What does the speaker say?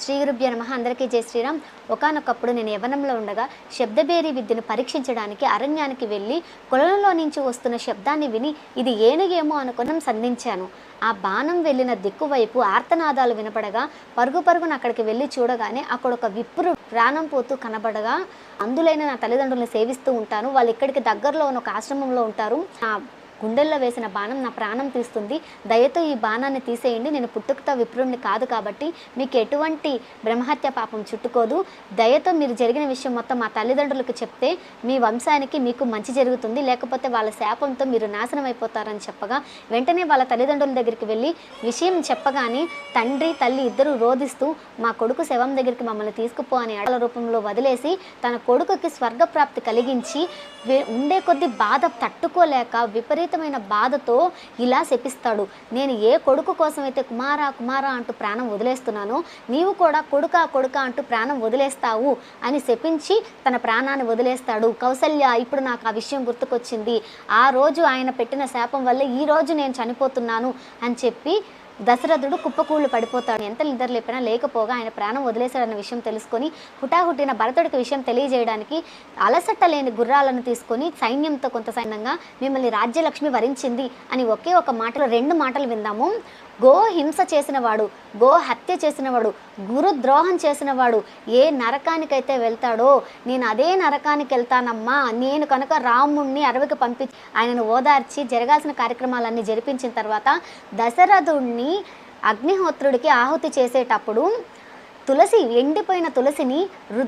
శ్రీ గురుభ్య నమ. అందరికీ జై శ్రీరామ్. ఒకానొకప్పుడు నేను యవనంలో ఉండగా శబ్దబేరి విద్యను పరీక్షించడానికి అరణ్యానికి వెళ్ళి కొలంలో నుంచి వస్తున్న శబ్దాన్ని విని ఇది ఏనుగేమో అనుకుని సంధించాను. ఆ బాణం వెళ్ళిన దిక్కువైపు ఆర్తనాదాలు వినపడగా పరుగు పరుగున అక్కడికి వెళ్ళి చూడగానే అక్కడ ఒక విప్రు ప్రాణం పోతూ కనబడగా అందులైన నా తల్లిదండ్రులను సేవిస్తూ ఉంటాను. వాళ్ళు ఇక్కడికి దగ్గరలో ఉన్న ఒక ఆశ్రమంలో ఉంటారు. నా గుండెల్లో వేసిన బాణం నా ప్రాణం తీస్తుంది. దయతో ఈ బాణాన్ని తీసేయండి. నేను పుట్టుకతో విప్రుణ్ణి కాదు కాబట్టి మీకు ఎటువంటి బ్రహ్మహత్య పాపం చుట్టుకోదు. దయతో మీరు జరిగిన విషయం మొత్తం మా తల్లిదండ్రులకు చెప్తే మీ వంశానికి మీకు మంచి జరుగుతుంది. లేకపోతే వాళ్ళ శాపంతో మీరు నాశనం అయిపోతారని చెప్పగా వెంటనే వాళ్ళ తల్లిదండ్రుల దగ్గరికి వెళ్ళి విషయం చెప్పగానే తండ్రి తల్లి ఇద్దరు రోధిస్తూ మా కొడుకు శవం దగ్గరికి మమ్మల్ని తీసుకుపో అని అడల రూపంలో వదిలేసి తన కొడుకుకి స్వర్గప్రాప్తి కలిగించి ఉండే కొద్ది బాధ తట్టుకోలేక విపరీత విపరీతమైన బాధతో ఇలా శపిస్తాడు. నేను ఏ కొడుకు కోసమైతే కుమారా కుమారా అంటూ ప్రాణం వదిలేస్తున్నానో నీవు కూడా కొడుకా కొడుకా అంటూ ప్రాణం వదిలేస్తావు అని శపించి తన ప్రాణాన్ని వదిలేస్తాడు. కౌసల్య ఇప్పుడు నాకు ఆ విషయం గుర్తుకొచ్చింది. ఆ రోజు ఆయన పెట్టిన శాపం వల్ల ఈ రోజు నేను చనిపోతున్నాను అని చెప్పి దశరథుడు కుప్పకూళ్ళు పడిపోతాడు. ఎంత నిద్ర లేపినా లేకపోగా ఆయన ప్రాణం వదిలేశాడన్న విషయం తెలుసుకొని హుటాహుటిన భరతుడికి విషయం తెలియజేయడానికి అలసట లేని గుర్రాలను తీసుకొని సైన్యంతో కొంత సైన్యంగా మిమ్మల్ని రాజ్యలక్ష్మి వరించింది అని ఒకే ఒక మాటలో రెండు మాటలు విందాము. గో హింస చేసినవాడు గో హత్య చేసినవాడు గురు ద్రోహం చేసినవాడు ఏ నరకానికైతే వెళ్తాడో నేను అదే నరకానికి వెళ్తానమ్మా నేను కనుక రాముణ్ణి అడవికి పంపి ఆయనను ఓదార్చి జరగాల్సిన కార్యక్రమాలన్నీ జరిపించిన తర్వాత దశరథుణ్ణి అగ్నిహోత్రుడికి ఆహుతి చేసేటప్పుడు తులసి ఎండిపోయిన తులసిని రుద్ర